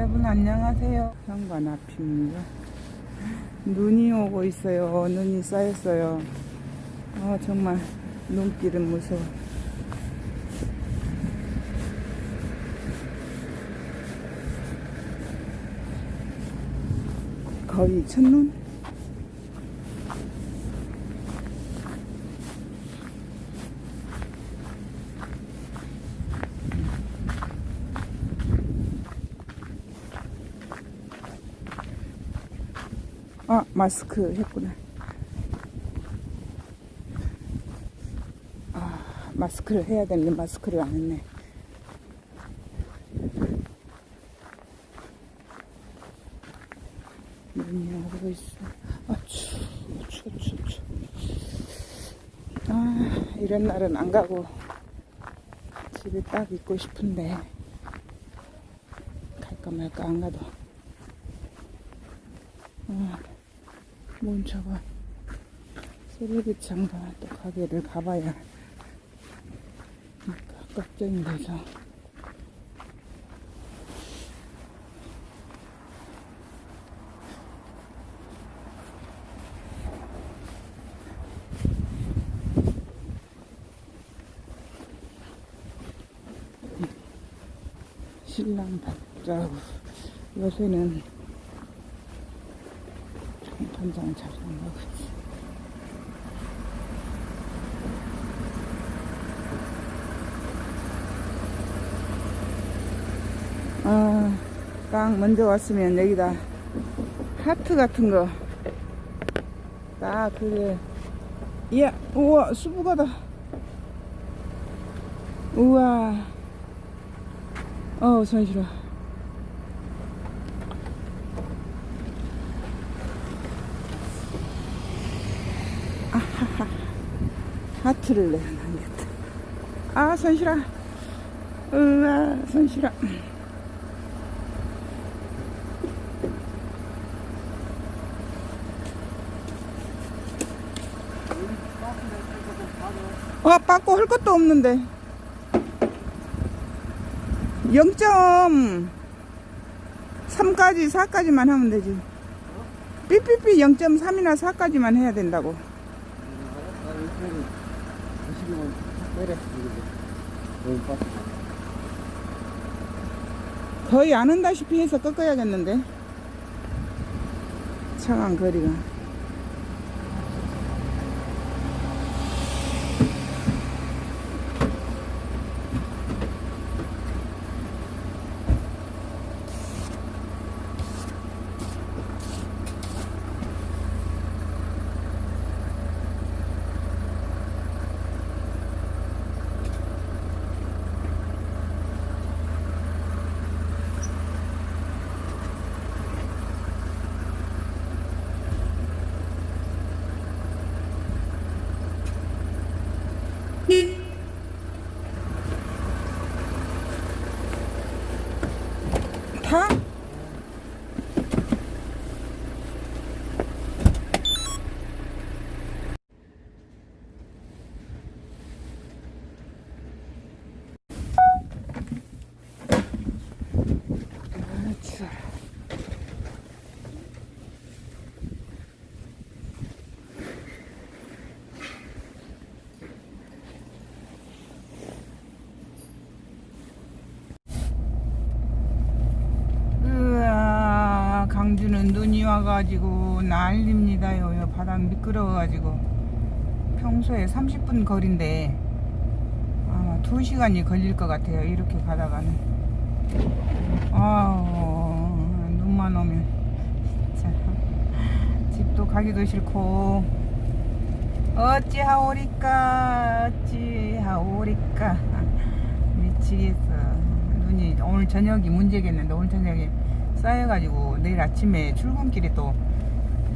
여러분 안녕하세요. 현관 앞입니다. 눈이 오고 있어요. 눈이 쌓였어요. 아 정말 눈길은 무서워. 거의 첫눈? 아 마스크 했구나. 아 마스크를 해야 되는데 마스크를 안 했네. 눈이 오고 있어. 아 추, 추, 추, 추. 아 이런 날은 안 가고 집에 딱 있고 싶은데 갈까 말까 안 가도. 아, 뭔 저거. 쓰레기 장사 또 가게를 가봐야 걱정이 돼서. 신랑 받자고 요새는 전장 잘 나가고 있어. 아, 딱 먼저 왔으면 여기다 하트 같은 거. 딱 그게. 야, 우와, 수북하다. 우와. 어우, 손 싫어. 하트를 내가 남겼다. 아, 손실아. 으아, 손실아. 아, 빠꾸 할 것도 없는데. 0.3까지, 4까지만 하면 되지. 삐삐삐 0.3이나 4까지만 해야 된다고. 거의 안 한다시피 해서 꺾어야겠는데. 차간 거리가. 다? 아, 추워. 으아, 강주는 와가지고 난립니다요. 요 바닥 미끄러워가지고 평소에 30분 거리인데 아마 2시간이 걸릴 것 같아요. 이렇게 가다가는. 아우, 눈만 오면 진짜 집도 가기도 싫고 어찌하오리까 어찌하오리까 미치겠어. 눈이 오늘 저녁이 문제겠는데 오늘 저녁에 쌓여가지고 내일 아침에 출근길에 또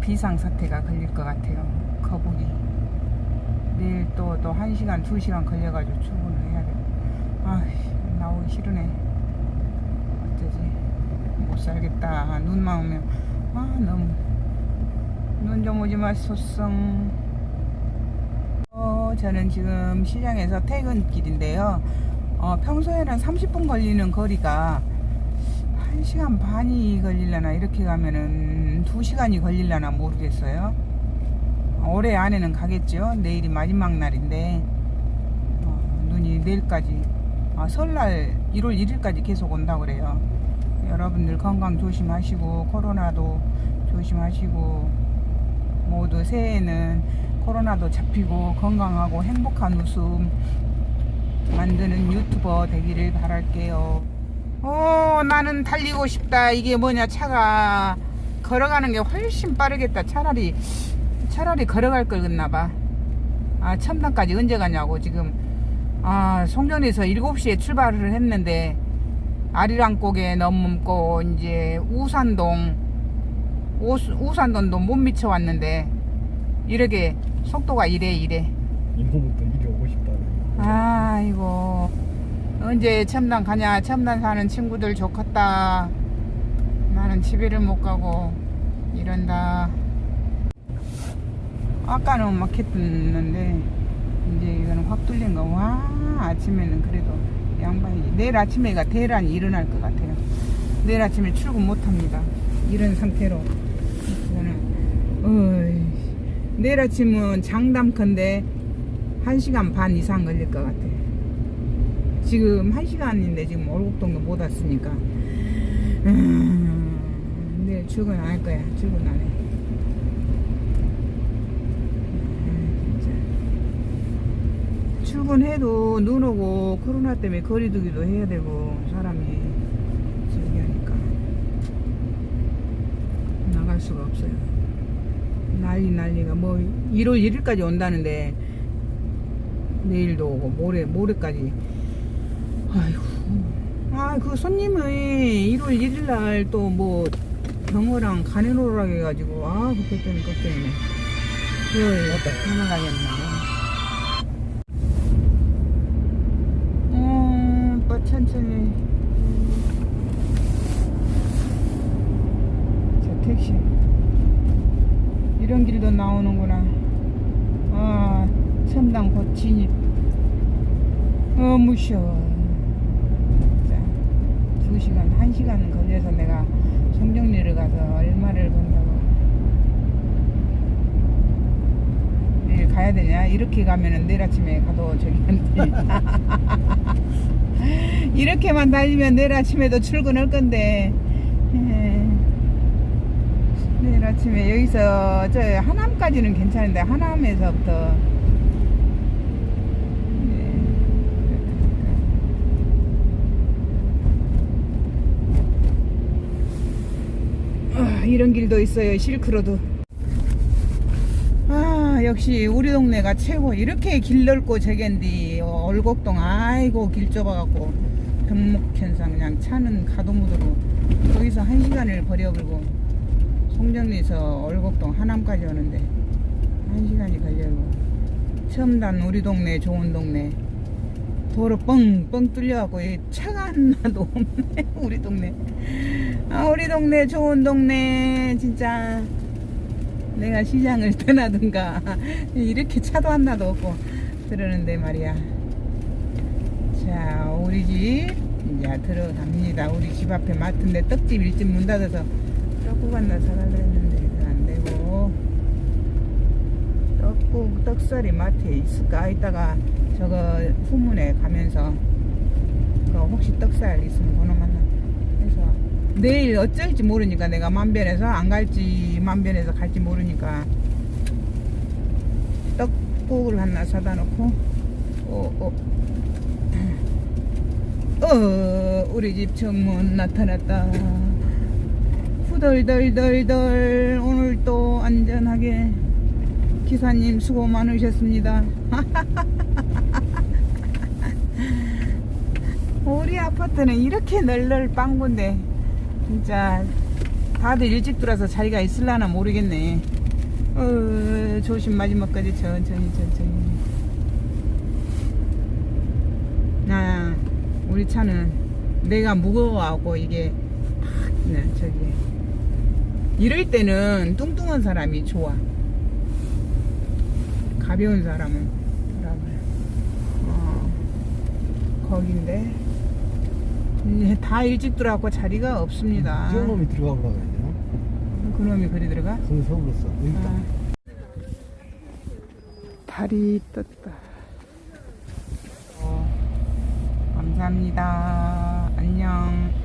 비상사태가 걸릴 것 같아요. 거북이. 내일 또, 또 1시간, 2시간 걸려가지고 출근을 해야 돼. 아 나오기 싫으네. 어쩌지. 못 살겠다. 눈만 오면. 아, 너무. 눈 좀 오지 마소서. 어, 저는 지금 시장에서 퇴근길인데요. 어, 평소에는 30분 걸리는 거리가 한 시간 반이 걸릴려나 이렇게 가면은 두 시간이 걸릴려나 모르겠어요. 올해 안에는 가겠죠. 내일이 마지막 날인데 어, 눈이 내일까지 아, 설날 1월 1일까지 계속 온다 그래요. 여러분들 건강 조심하시고 코로나도 조심하시고 모두 새해에는 코로나도 잡히고 건강하고 행복한 웃음 만드는 유튜버 되기를 바랄게요. 어, 나는 달리고 싶다. 이게 뭐냐, 차가 걸어가는 게 훨씬 빠르겠다. 차라리, 차라리 걸어갈 걸 그랬나봐. 아, 첨단까지 언제 가냐고, 지금. 아, 송전에서 7시에 출발을 했는데, 아리랑곡에 넘고, 이제, 우산동, 우스- 우산동도 못 미쳐 왔는데, 이렇게 속도가 이래, 이래. 이놈부터 이리 오고 싶다는 아이고 언제 첨단 가냐 첨단 사는 친구들 좋겠다. 나는 집에를 못 가고 이런다. 아까는 막 했었는데 이제 이거는 확 뚫린 거 와 아침에는 그래도 양반이 내일 아침에가 대란이 일어날 것 같아요. 내일 아침에 출근 못 합니다. 이런 상태로. 저는 어이, 내일 아침은 장담컨대 1시간 반 이상 걸릴 것 같아. 지금 1시간인데 지금 월곡동도 못 왔으니까. 음, 내일 출근 안 할 거야. 출근 안 해. 음. 출근해도 눈 오고 코로나 때문에 거리 두기도 해야 되고 사람이 저기 하니까 나갈 수가 없어요. 난리 난리가 뭐 1월 1일까지 온다는데 내일도 오고 모레 모레까지 아이고. 아 그 손님이 1월 1일 날 또 뭐 병어랑 가네로라 해가지고 아 그것 때문에 걱정이네 그걸 하나 가겠나 어 오빠 천천히. 저 택시. 이런 길도 나오는구나. 아 첨단 곧 진입 어 무셔 2시간, 1시간 걸려서 내가 송정리를 가서 얼마를 번다고. 내일 가야 되냐? 이렇게 가면은 내일 아침에 가도 저기 안돼 이렇게만 달리면 내일 아침에도 출근할 건데. 예. 내일 아침에 여기서 저 하남까지는 괜찮은데 하남에서부터 아, 이런 길도 있어요 실크로도 아 역시 우리 동네가 최고 이렇게 길 넓고 저겐디 어, 얼곡동 아이고 길 좁아갖고 병목현상 그냥 차는 가도 무도로 거기서 한 시간을 버려버리고 송정리에서 얼곡동 하남까지 오는데 한 시간이 걸려요. 첨단 우리 동네 좋은 동네 도로 뻥뻥 뚫려갖고 이 차가 하나도 없네 우리 동네. 아 우리 동네 좋은 동네 진짜 내가 시장을 떠나든가 이렇게 차도 하나도 없고 그러는데 말이야. 자 우리 집 이제 들어갑니다. 우리 집 앞에 마트인데 떡집 일찍 문 닫아서 떡국 하나 사달라 했는데 그거 안 되고 떡국 떡살이 마트에 있을까 이따가 저거 후문에 가면서 그 혹시 떡살 있으면 그놈 하나 해서 내일 어쩔지 모르니까 내가 만변해서 안 갈지 만변해서 갈지 모르니까 떡국을 하나 사다 놓고 어, 어. 어, 우리 집 정문 나타났다. 후덜덜덜덜 오늘 또 안전하게 기사님 수고 많으셨습니다. 우리 아파트는 이렇게 널널 빵군데 진짜 다들 일찍 들어서 자리가 있을라나 모르겠네. 어, 조심 마지막까지 천천히 천천히. 아, 우리 차는 내가 무거워하고 이게 팍, 네, 저기 이럴 때는 뚱뚱한 사람이 좋아. 가벼운 사람은 뭐라고요? 어, 거긴데 이제 다 일찍 들어왔고 자리가 없습니다. 놈이 들어가 보라 그래야 되나? 그놈이 그리 들어가? 거기 서울로서 여기 있다. 아. 달이 떴다. 어, 감사합니다. 안녕.